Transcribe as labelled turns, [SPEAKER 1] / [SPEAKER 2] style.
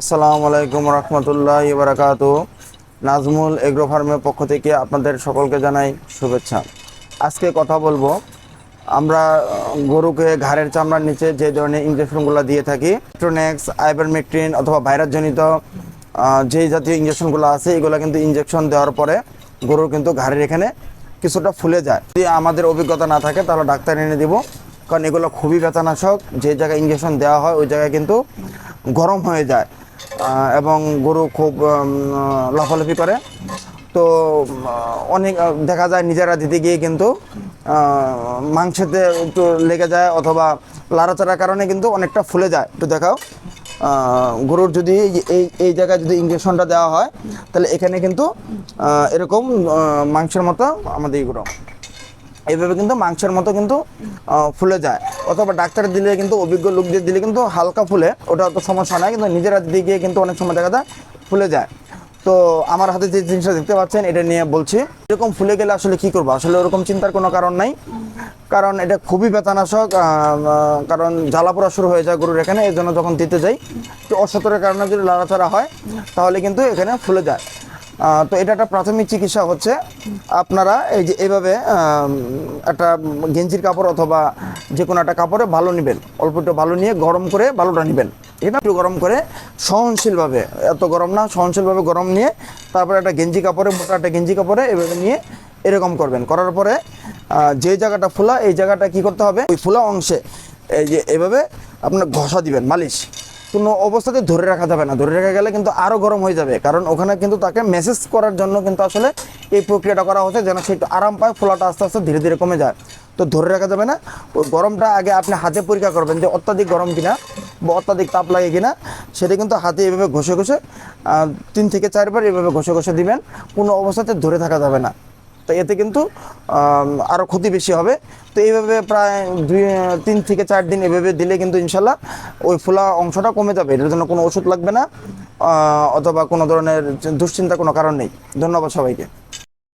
[SPEAKER 1] আসসালামু আলাইকুম রহমতুল্লাহ বারাকাত নাজমুল এগ্রো ফার্মের পক্ষ থেকে আপনাদের সকলকে জানাই শুভেচ্ছা। আজকে কথা বলব, আমরা গরুকে ঘাড়ের চামড়ার নিচে যে ধরনের ইঞ্জেকশনগুলো দিয়ে থাকি ট্রোনেক্স আইবারমেট্রিন অথবা ভাইরাসজনিত যেই জাতীয় ইঞ্জেকশনগুলো আছে, এগুলো কিন্তু ইঞ্জেকশন দেওয়ার পরে গরুর কিন্তু ঘাড়ের এখানে কিছুটা ফুলে যায়। যদি আমাদের অভিজ্ঞতা না থাকে, তাহলে ডাক্তার এনে দিব, কারণ এগুলো খুবই ব্যথানাশক। যে জায়গায় ইঞ্জেকশন দেওয়া হয়, ওই জায়গায় কিন্তু গরম হয়ে যায় এবং গরু খুব লাফালাফি করে। তো অনেক দেখা যায় নিজেরা দিতে গিয়ে কিন্তু মাংসেতে একটু লেগে যায় অথবা লাড়াচাড়ার কারণে কিন্তু অনেকটা ফুলে যায়। একটু দেখাও গরুর যদি এই- এই এই জায়গায় যদি ইঞ্জেকশনটা দেওয়া হয়, তাহলে এখানে কিন্তু এরকম মাংসের মতো আমাদের এগুলো এইভাবে কিন্তু মাংসের মতো কিন্তু ফুলে যায়। অথবা ডাক্তার দিলে কিন্তু অভিজ্ঞ লোকদের দিলে কিন্তু হালকা ফুলে ওটা অত সমস্যা নাই কিন্তু নিজেরা দিতে গিয়ে কিন্তু অনেক সময় দেখা যায় ফুলে যায়। তো আমার হাতে যে জিনিসটা দেখতে পাচ্ছেন এটা নিয়ে বলছি এরকম ফুলে গেলে আসলে কি করব? আসলে ওরকম চিন্তার কোনো কারণ নাই কারণ এটা খুবই আহ, কারণ জ্বালাপোড়া শুরু হয়ে যায় গরুর এখানে এই জন্য যখন দিতে যাই তো অসতরের কারণে যদি লাড়াচাড়া হয় তাহলে কিন্তু এখানে ফুলে যায়। তো এটা একটা প্রাথমিক চিকিৎসা হচ্ছে। আপনারা এই যে এইভাবে আম, একটা গেঞ্জির কাপড় অথবা যে কোনো একটা কাপড়ে ভালো নেবেন। অল্প একটু ভালো নিয়ে গরম করে ভালোটা নেবেন। এটা একটু গরম করে সহনশীলভাবে এত গরম না সহনশীলভাবে গরম নিয়ে তারপরে একটা গেঞ্জি কাপড়ে মোটা একটা গেঞ্জি কাপড়ে এভাবে নিয়ে এরকম করবেন। করার পরে যে জায়গাটা ফোলা এই জায়গাটা কি করতে হবে? ওই ফোলা অংশে এই যে এভাবে আপনার ঘষা দিবেন মালিশ। কোনো অবস্থাতে ধরে রাখা যাবে না। ধরে রাখা গেলে কিন্তু আরও গরম হয়ে যাবে। কারণ ওখানে কিন্তু তাকে মেসেজ করার জন্য কিন্তু আসলে এই প্রক্রিয়াটা করা হচ্ছে যেন সে একটু আরাম পায়, ফোলাটা আস্তে আস্তে ধীরে ধীরে কমে যায়। তো ধরে রাখা যাবে না। ওই গরমটা আগে আপনি হাতে পরীক্ষা করবেন যে অত্যাধিক গরম কিনা বা অত্যাধিক তাপ লাগে কিনা, সেটা কিন্তু হাতে এভাবে ঘষে ঘষে তিন থেকে চারবার এভাবে ঘষে ঘষে দিবেন। কোনো অবস্থাতে ধরে থাকা যাবে না। তো এতে কিন্তু আরও ক্ষতি বেশি হবে। তো এইভাবে প্রায় দুই, তিন থেকে চার দিন এভাবে দিলে কিন্তু ইনশাল্লাহ ওই ফোলা অংশটা কমে যাবে। এটার জন্য কোনো ওষুধ লাগবে না অথবা কোনো ধরনের দুশ্চিন্তা কোনো কারণ নেই। ধন্যবাদ সবাইকে।